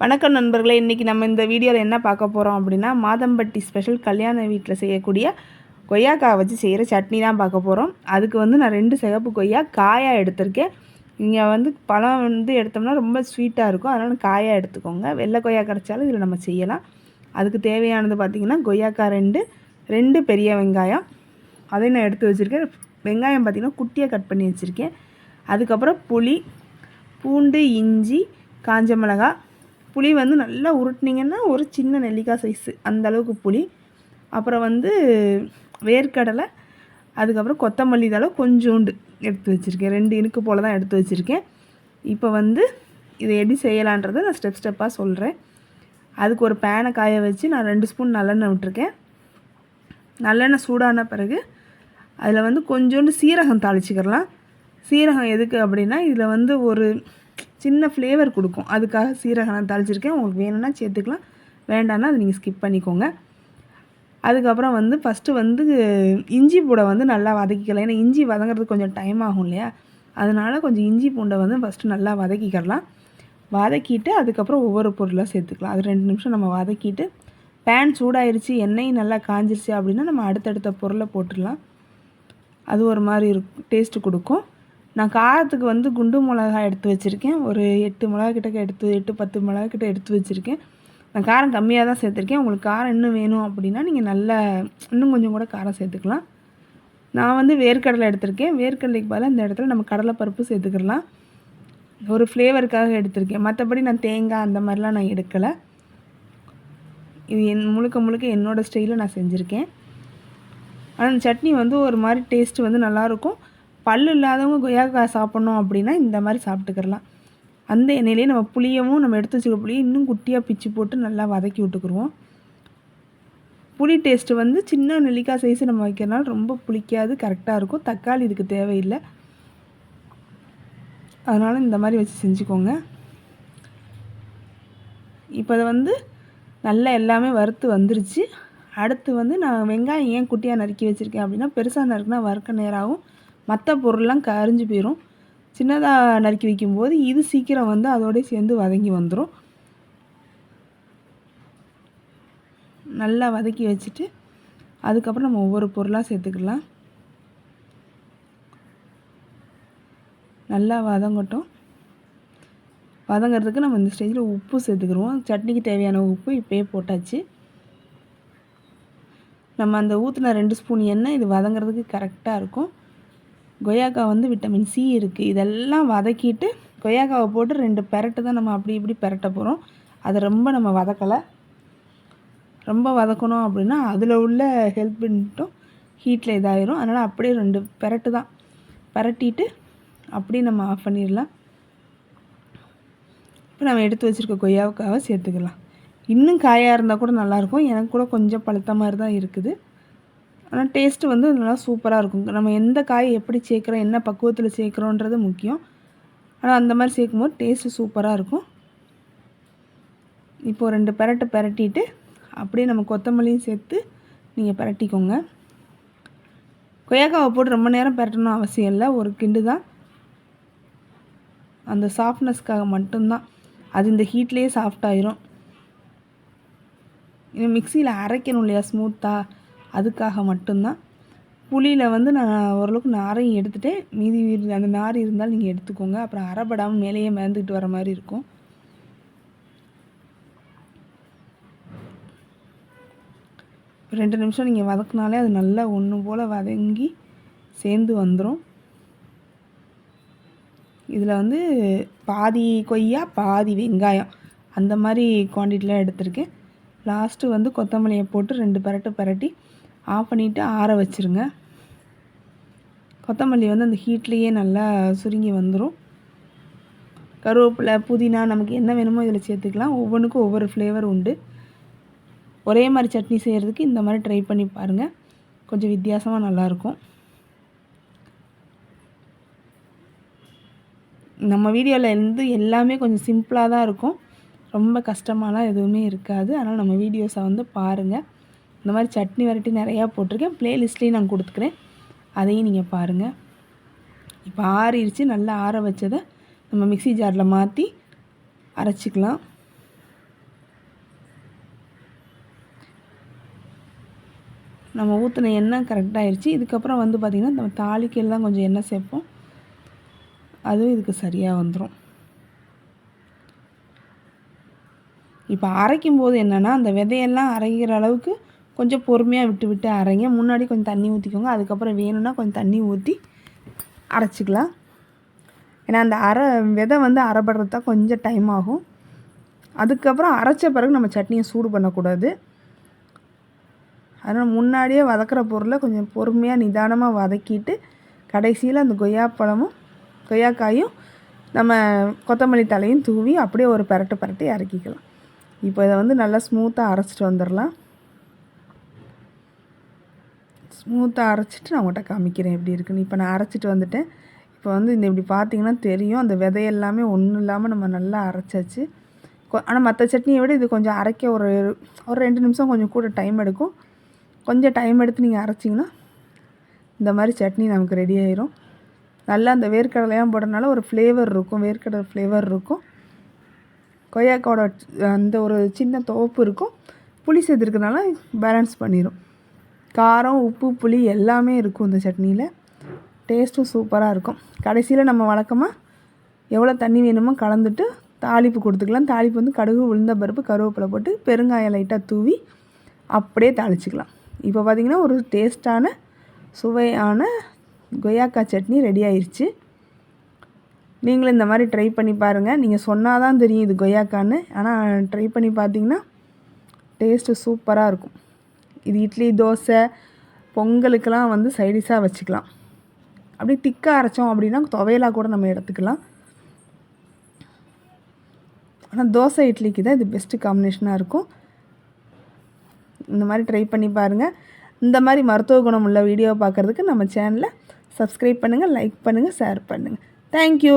வணக்கம் நண்பர்களே இன்றைக்கி நம்ம இந்த வீடியோவில் என்ன பார்க்க போகிறோம் அப்படின்னா மாதம்பட்டி ஸ்பெஷல் கல்யாண வீட்டில் செய்யக்கூடிய கொய்யாக்காய் வச்சு செய்கிற சட்னி தான் பார்க்க போகிறோம் அதுக்கு வந்து நான் ரெண்டு சிகப்பு கொய்யா காயாக எடுத்திருக்கேன். இங்கே வந்து பழம் வந்து எடுத்தோம்னா ரொம்ப ஸ்வீட்டாக இருக்கும். அதனால் காயாக எடுத்துக்கோங்க. வெள்ளை கொய்யா கிடச்சாலும் இதில் நம்ம செய்யலாம். அதுக்கு தேவையானது பார்த்திங்கன்னா கொய்யாக்காய் ரெண்டு ரெண்டு பெரிய வெங்காயம். அதையும் நான் எடுத்து வச்சுருக்கேன். வெங்காயம் பார்த்திங்கன்னா குட்டியாக கட் பண்ணி வச்சுருக்கேன். அதுக்கப்புறம் புளி பூண்டு இஞ்சி காஞ்ச மிளகாய் புளி வந்து நல்லா உருட்டினீங்கன்னா ஒரு சின்ன நெல்லிக்காய் சைஸு அந்த அளவுக்கு புளி. அப்புறம் வந்து வேர்க்கடலை அதுக்கப்புறம் கொத்தமல்லி தலை கொஞ்சோண்டு எடுத்து வச்சுருக்கேன். ரெண்டு இனுக்கு போல் தான் எடுத்து வச்சுருக்கேன். இப்போ வந்து இதை எப்படி செய்யலான்றதை நான் ஸ்டெப் ஸ்டெப்பாக சொல்கிறேன் அதுக்கு ஒரு பேனை காய வச்சு நான் ரெண்டு ஸ்பூன் நல்லெண்ணெய் விட்டுருக்கேன். நல்லெண்ணெய் சூடான பிறகு அதில் வந்து கொஞ்சோண்டு சீரகம் தாளிச்சிக்கிறலாம் சீரகம் எதுக்கு அப்படின்னா இதில் வந்து ஒரு சின்ன ஃப்ளேவர் கொடுக்கும். அதுக்காக சீரகம் நான் தாளிச்சிருக்கேன். உங்களுக்கு வேணும்னா சேர்த்துக்கலாம். வேண்டாம்னா அதை நீங்கள் ஸ்கிப் பண்ணிக்கோங்க. அதுக்கப்புறம் வந்து ஃபஸ்ட்டு வந்து இஞ்சி பூடை வந்து நல்லா வதக்கிக்கலாம். ஏன்னா இஞ்சி வதங்கிறதுக்கு கொஞ்சம் டைம் ஆகும் இல்லையா? அதனால் கொஞ்சம் இஞ்சி பூண்டை வந்து ஃபஸ்ட்டு நல்லா வதக்கிக்கலாம். வதக்கிட்டு அதுக்கப்புறம் ஒவ்வொரு பொருளாக சேர்த்துக்கலாம். அது ரெண்டு நிமிஷம் நம்ம வதக்கிட்டு பேன் சூடாயிருச்சு எண்ணெய் நல்லா காஞ்சிருச்சு அப்படின்னா நம்ம அடுத்தடுத்த பொருளை போட்டுடலாம். அது ஒரு மாதிரி இருக்கும் டேஸ்ட்டு கொடுக்கும். நான் காரத்துக்கு வந்து குண்டு மிளகா எடுத்து வச்சுருக்கேன். ஒரு எட்டு மிளகா கிட்ட எடுத்து எட்டு பத்து மிளகா கிட்ட எடுத்து வச்சுருக்கேன். நான் காரம் கம்மியாக தான் சேர்த்துருக்கேன். உங்களுக்கு காரம் இன்னும் வேணும் அப்படின்னா நீங்கள் நல்லா இன்னும் கொஞ்சம் கூட காரம் சேர்த்துக்கலாம். நான் வந்து வேர்க்கடலை எடுத்திருக்கேன். வேர்க்கடலைக்கு பதிலாக இந்த இடத்துல நம்ம கடலைப்பருப்பு சேர்த்துக்கலாம். ஒரு ஃப்ளேவருக்காக எடுத்திருக்கேன். மற்றபடி நான் தேங்காய் அந்த மாதிரிலாம் நான் எடுக்கலை. இது என் முழுக்க முழுக்க என்னோடய ஸ்டைலில் நான் செஞ்சுருக்கேன். ஆனால் சட்னி வந்து ஒரு மாதிரி டேஸ்ட்டு வந்து நல்லாயிருக்கும் பல் இல்லாதவங்க கொய்யாக்காய் சாப்பிட்ணும் அப்படின்னா இந்த மாதிரி சாப்பிட்டுக்கிறலாம். அந்த எண்ணெயிலே நம்ம புளியவும் நம்ம எடுத்து வச்சுக்க புளியை இன்னும் குட்டியாக பிச்சு போட்டு நல்லா வதக்கி விட்டுக்குருவோம். புளி டேஸ்ட்டு வந்து சின்ன நெல்லிக்காய் சைஸு நம்ம வைக்கிறனால ரொம்ப புளிக்காது கரெக்டாக இருக்கும். தக்காளி இதுக்கு தேவையில்லை. அதனால் இந்த மாதிரி வச்சு செஞ்சுக்கோங்க. இப்போ அதை வந்து நல்லா எல்லாமே வறுத்து வந்துருச்சு. அடுத்து வந்து நான் வெங்காயம் ஏன் குட்டியாக நறுக்கி வச்சுருக்கேன் அப்படின்னா பெருசாக நறுக்குனா வறுக்க நேராகவும் மற்ற பொருள்லாம் கரிஞ்சு போயிடும் சின்னதாக நறுக்கி வைக்கும்போது இது சீக்கிரம் வந்து அதோடய சேர்ந்து வதங்கி வந்துடும் நல்லா வதக்கி வச்சுட்டு அதுக்கப்புறம் நம்ம ஒவ்வொரு பொருளாக சேர்த்துக்கலாம். நல்லா வதங்கட்டும். வதங்கிறதுக்கு நம்ம இந்த ஸ்டேஜில் உப்பு சேர்த்துக்கிடுவோம். சட்னிக்கு தேவையான உப்பு இப்போயே போட்டாச்சு. நம்ம அந்த ஊற்றின ரெண்டு ஸ்பூன் எண்ணெய் இது வதங்கிறதுக்கு கரெக்டாக இருக்கும். கொய்யாக்காய் வந்து விட்டமின் சி இருக்குது இதெல்லாம் வதக்கிட்டு கொய்யாக்காவை போட்டு ரெண்டு பெரட்டு தான் நம்ம அப்படி இப்படி பெரட்ட போகிறோம் அதை ரொம்ப நம்ம வதக்கலை. ரொம்ப வதக்கணும் அப்படின்னா அதில் உள்ள ஹெல்ப் பண்ணிட்டும் ஹீட்டில் இதாகிரும் அதனால் அப்படியே ரெண்டு பெரட்டு தான். பரட்டிட்டு அப்படியே நம்ம ஆஃப் பண்ணிடலாம். இப்போ நம்ம எடுத்து வச்சுருக்க கொய்யாவுக்காக சேர்த்துக்கலாம். இன்னும் காயாக இருந்தால் கூட நல்லாயிருக்கும் எனக்கு கூட கொஞ்சம் பழுத்த மாதிரி தான் இருக்குது. ஆனால் டேஸ்ட்டு வந்து நல்லா சூப்பராக இருக்கும். நம்ம எந்த காய் எப்படி சேர்க்குறோம் என்ன பக்குவத்தில் சேர்க்குறோன்றது முக்கியம். ஆனால் அந்த மாதிரி சேர்க்கும்போது டேஸ்ட்டு சூப்பராக இருக்கும். இப்போது ரெண்டு பெரட்டை பெரட்டிட்டு அப்படியே நம்ம கொத்தமல்லியும் சேர்த்து நீங்கள் பெரட்டிக்கோங்க. கொய்யாக்காவை போட்டு ரொம்ப நேரம் பெரட்டணும் அவசியம் இல்லை. ஒரு கிண்டு தான். அந்த சாஃப்ட்னஸ்க்காக மட்டும்தான். அது இந்த ஹீட்லேயே சாஃப்டாயிரும் இன்னும் மிக்சியில் அரைக்கணும் இல்லையா ஸ்மூத்தாக அதுக்காக மட்டும்தான். புளியில் வந்து நான் ஓரளவுக்கு நாரையும் எடுத்துகிட்டேன் மீதி அந்த நார் இருந்தால் நீங்கள் எடுத்துக்கோங்க. அப்புறம் அரைப்படாமல் மேலேயே மிதந்துக்கிட்டு வர மாதிரி இருக்கும். ரெண்டு நிமிஷம் நீங்கள் வதக்குனாலே அது நல்லா ஒன்று போல் வதங்கி சேர்ந்து வந்துடும் இதில் வந்து பாதி கொய்யா பாதி வெங்காயம். அந்த மாதிரி குவான்டிட்டிலாம் எடுத்திருக்கேன். லாஸ்ட்டு வந்து கொத்தமல்லியை போட்டு ரெண்டு பரட்டு பரட்டி ஆஃப் பண்ணிவிட்டு ஆற வச்சுருங்க. கொத்தமல்லி வந்து அந்த ஹீட்லேயே நல்லா சுருங்கி வந்துடும் கருவேப்பிலை புதினா நமக்கு என்ன வேணுமோ இதில் சேர்த்துக்கலாம். ஒவ்வொன்றுக்கும் ஒவ்வொரு ஃப்ளேவர் உண்டு. ஒரே மாதிரி சட்னி செய்கிறதுக்கு இந்த மாதிரி ட்ரை பண்ணி பாருங்கள் கொஞ்சம் வித்தியாசமாக நல்லாயிருக்கும். நம்ம வீடியோவில் இருந்து எல்லாமே கொஞ்சம் சிம்பிளாக தான் இருக்கும். ரொம்ப கஷ்டமாலாம் எதுவுமே இருக்காது. அதனால் நம்ம வீடியோஸை வந்து பாருங்கள் இந்த மாதிரி சட்னி வெரைட்டி நிறையா போட்டிருக்கேன். ப்ளேலிஸ்ட்லேயும் நான் கொடுத்துக்கிறேன். அதையும் நீங்கள் பாருங்கள் இப்போ ஆறிடுச்சு நல்லா ஆற வச்சதை நம்ம மிக்சி ஜாரில் மாற்றி அரைச்சிக்கலாம். நம்ம ஊற்றின எண்ணெய் கரெக்டாகிடுச்சு இதுக்கப்புறம் வந்து பார்த்திங்கன்னா நம்ம தாளிக்கையில் கொஞ்சம் எண்ணெய் சேர்ப்போம். அதுவும் இதுக்கு சரியாக வந்துடும் இப்போ அரைக்கும்போது என்னென்னா அந்த விதையெல்லாம் அரைக்கிற அளவுக்கு கொஞ்சம் பொறுமையாக விட்டு விட்டு அரைங்க. முன்னாடி கொஞ்சம் தண்ணி ஊற்றிக்கோங்க அதுக்கப்புறம் வேணும்னா கொஞ்சம் தண்ணி ஊற்றி அரைச்சிக்கலாம். ஏன்னா அந்த அரை விதை வந்து அரைப்படுறது தான் கொஞ்சம் டைம் ஆகும். அதுக்கப்புறம் அரைச்ச பிறகு நம்ம சட்னியை சூடு பண்ணக்கூடாது. அதனால் முன்னாடியே வதக்கிற பொருளை கொஞ்சம் பொறுமையாக நிதானமாக வதக்கிட்டு கடைசியில் அந்த கொய்யாப்பழமும் கொய்யாக்காயும் நம்ம கொத்தமல்லி தலையும் தூவி அப்படியே ஒரு பரட்டு பரட்டி இறக்கிக்கலாம். இப்போ இதை வந்து நல்லா ஸ்மூத்தாக அரைச்சிட்டு வந்துடலாம். ஸ்மூத்தாக அரைச்சிட்டு நான் உங்கள்கிட்ட காமிக்கிறேன் எப்படி இருக்குன்னு. இப்போ நான் அரைச்சிட்டு வந்துட்டேன். இப்போ வந்து இந்த இப்படி பார்த்தீங்கன்னா தெரியும். அந்த விதையெல்லாமே ஒன்றும் இல்லாமல் நம்ம நல்லா அரைச்சாச்சு. ஆனால் மற்ற சட்னியை விட இது கொஞ்சம் அரைக்க ஒரு ஒரு ரெண்டு நிமிஷம் கொஞ்சம் கூட டைம் எடுக்கும். கொஞ்சம் டைம் எடுத்து நீங்கள் அரைச்சிங்கன்னா இந்த மாதிரி சட்னி நமக்கு ரெடி ஆயிரும். நல்லா அந்த வேர்க்கடலையாக போடுறதுனால ஒரு ஃப்ளேவர் இருக்கும். வேர்க்கடலை ஃப்ளேவர் இருக்கும். கொய்யாக்கோட அந்த ஒரு சின்ன துவப்பு இருக்கும். புளி சேர்த்துருக்கனால பேலன்ஸ் பண்ணிடும் காரம் உப்பு புளி எல்லாமே இருக்கும் இந்த சட்னியில். டேஸ்ட்டும் சூப்பராக இருக்கும். கடைசியில் நம்ம வழக்கமாக எவ்வளோ தண்ணி வேணுமோ கலந்துட்டு தாளிப்பு கொடுத்துக்கலாம். தாளிப்பு வந்து கடுகு உளுந்த பருப்பு கருவேப்பிலை போட்டு பெருங்காயம் லைட்டாக தூவி அப்படியே தாளிச்சிக்கலாம். இப்போ பார்த்திங்கன்னா ஒரு டேஸ்ட்டான சுவையான கொய்யாக்காய் சட்னி ரெடி ஆயிடுச்சு நீங்களும் இந்த மாதிரி ட்ரை பண்ணி பாருங்கள் நீங்கள் சொன்னால் தான் தெரியும் இது கொய்யாக்கான்னு ஆனால் ட்ரை பண்ணி பார்த்தீங்கன்னா டேஸ்ட்டு சூப்பராக இருக்கும். இது இட்லி தோசை பொங்கலுக்கெல்லாம் வந்து சைடிஷாக வச்சுக்கலாம். அப்படி திக்காக அரைச்சோம் அப்படின்னா துவையலாக கூட நம்ம எடுத்துக்கலாம். ஆனால் தோசை இட்லிக்கு தான் இது பெஸ்ட்டு காம்பினேஷனாக இருக்கும். இந்த மாதிரி ட்ரை பண்ணி பாருங்கள் இந்த மாதிரி மருத்துவ குணம் உள்ள வீடியோ பார்க்குறதுக்கு நம்ம சேனலை சப்ஸ்கிரைப் பண்ணுங்கள் லைக் பண்ணுங்கள் ஷேர் பண்ணுங்கள் தேங்க்யூ